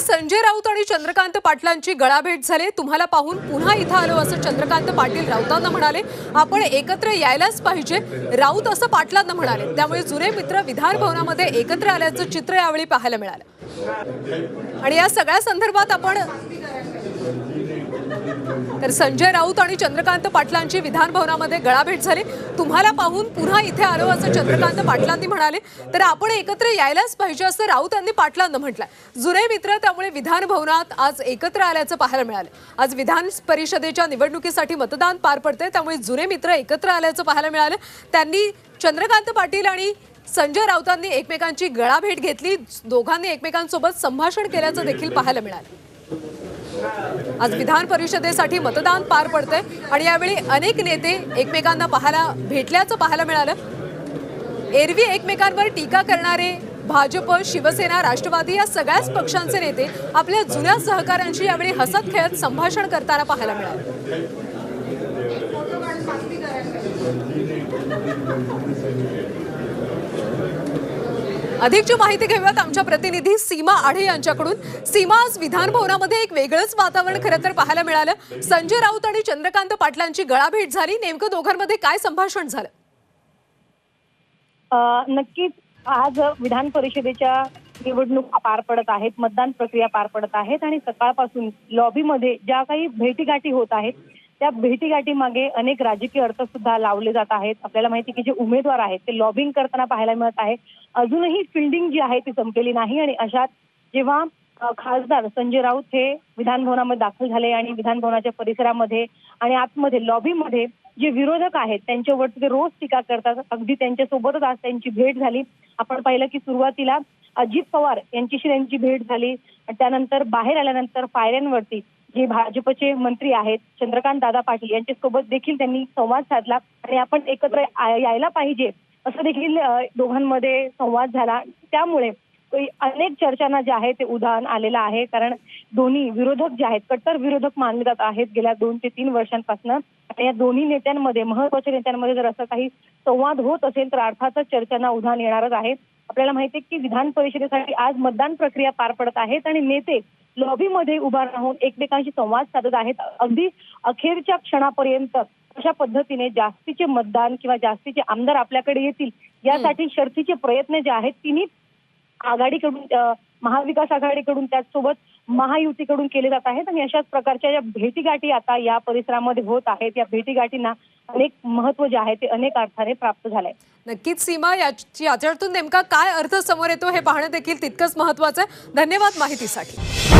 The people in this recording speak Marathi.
संजय राऊत आणि चंद्रकांत पाटलांची गळाभेट झाले. तुम्हाला पाहून पुन्हा इथं आलो असं चंद्रकांत पाटील राऊतांना म्हणाले. आपण एकत्र यायलाच पाहिजे. राऊत असं पाटलांना म्हणाले. त्यामुळे जुने मित्र विधान भवनामध्ये एकत्र आल्याचं चित्र यावेळी पाहायला मिळालं. आणि या सगळ्या संदर्भात आपण तर संजय राऊत आणि चंद्रकांत पाटलांची विधान भवनामध्ये गळाभेट झाली. तुम्हाला पाहून पुन्हा इथे आलो असं चंद्रकांत पाटलांनी म्हणाले. तर आपण एकत्र यायलाच पाहिजे असं राऊत यांनी पाटलांना म्हटलंय. जुने मित्र त्यामुळे विधान भवनात आज एकत्र आल्याचं पाहायला मिळालं. आज विधान परिषदेच्या निवडणुकीसाठी मतदान पार पडते त्यामुळे जुने मित्र एकत्र आल्याचं पाहायला मिळालं. त्यांनी चंद्रकांत पाटील आणि संजय राऊतांनी एकमेकांची गळाभेट घेतली. दोघांनी एकमेकांसोबत संभाषण केल्याचं देखील पाहायला मिळालं. आज विधान परिषदेसाठी मतदान पार पडतंय आणि यावेळी अनेक नेते एकमेकांना पाहायला भेटल्याचं पाहायला मिळालं. एरवी एकमेकांवर टीका करणारे भाजप शिवसेना राष्ट्रवादी या सगळ्याच पक्षांचे नेते आपल्या जुन्या सहकाऱ्यांशी यावेळी हसत खेळत संभाषण करताना पाहायला मिळालं. अधिकची माहिती घेऊयात आमच्या प्रतिनिधी सीमा आढे यांच्याकडून. सीमा आज विधान भवनामध्ये एक वेगळंच वातावरण खरं तर पाहायला मिळालं. संजय राऊत आणि चंद्रकांत पाटलांची गळाभेट झाली. नेमकं दोघांमध्ये काय संभाषण झालं? नक्कीच आज विधान परिषदेच्या निवडणुका पार पडत आहेत मतदान प्रक्रिया पार पडत आहेत आणि सकाळपासून लॉबीमध्ये ज्या काही भेटीगाठी होत आहेत त्या भेटीगाठी मागे अनेक राजकीय अर्थ सुद्धा लावले जात आहेत. आपल्याला माहिती की जे उमेदवार आहेत ते लॉबिंग करताना पाहायला मिळत आहे. अजूनही फिल्डिंग जी आहे ती संपलेली नाही आणि अशात जेव्हा खासदार संजय राऊत हे विधान भवनामध्ये दाखल झाले आणि विधान भवनाच्या परिसरामध्ये आणि आतमध्ये लॉबीमध्ये जे विरोधक आहेत त्यांच्यावरती ते रोज टीका करतात. अगदी त्यांच्यासोबतच आज त्यांची भेट झाली. आपण पाहिलं की सुरुवातीला अजित पवार यांच्याशी त्यांची भेट झाली. त्यानंतर बाहेर आल्यानंतर पायऱ्यांवरती जे भाजपचे मंत्री आहेत चंद्रकांत दादा पाटील यांच्यासोबत देखील त्यांनी संवाद साधला आणि आपण एकत्र यायला पाहिजे असं देखील दोघांमध्ये संवाद झाला. त्यामुळे अनेक चर्चांना जे आहे ते उदाहरण आलेलं आहे. कारण दोन्ही विरोधक जे आहेत कट्टर विरोधक मानले जात आहेत गेल्या दोन ते तीन वर्षांपासून. आणि या दोन्ही नेत्यांमध्ये महत्त्वाच्या नेत्यांमध्ये जर असं काही संवाद होत असेल तर अर्थातच चर्चांना उधाण येणारच आहे. आपल्याला माहिती आहे की विधान परिषदेसाठी आज मतदान प्रक्रिया पार पडत आहेत आणि नेते लॉबीमध्ये उभा राहून एकमेकांशी संवाद साधत आहेत. अगदी अखेरच्या क्षणापर्यंत अशा पद्धतीने जास्तीचे मतदान किंवा जास्तीचे आमदार आपल्याकडे येतील यासाठी शर्थीचे प्रयत्न जे आहेत तिन्ही आघाडीकडून महाविकास आघाडीकडून त्याचसोबत महायुतीकडून केले जात आहेत. आणि अशाच प्रकारच्या या भेटीगाठी आता या परिसरामध्ये होत आहेत या भेटीगाठींना अनेक महत्त्व जे आहे ते अनेक अर्थाने प्राप्त झालंय. नक्कीच सीमा याची याच्यातून नेमका काय अर्थ समोर येतो हे पाहणं देखील तितकंच महत्वाचं आहे. धन्यवाद माहितीसाठी.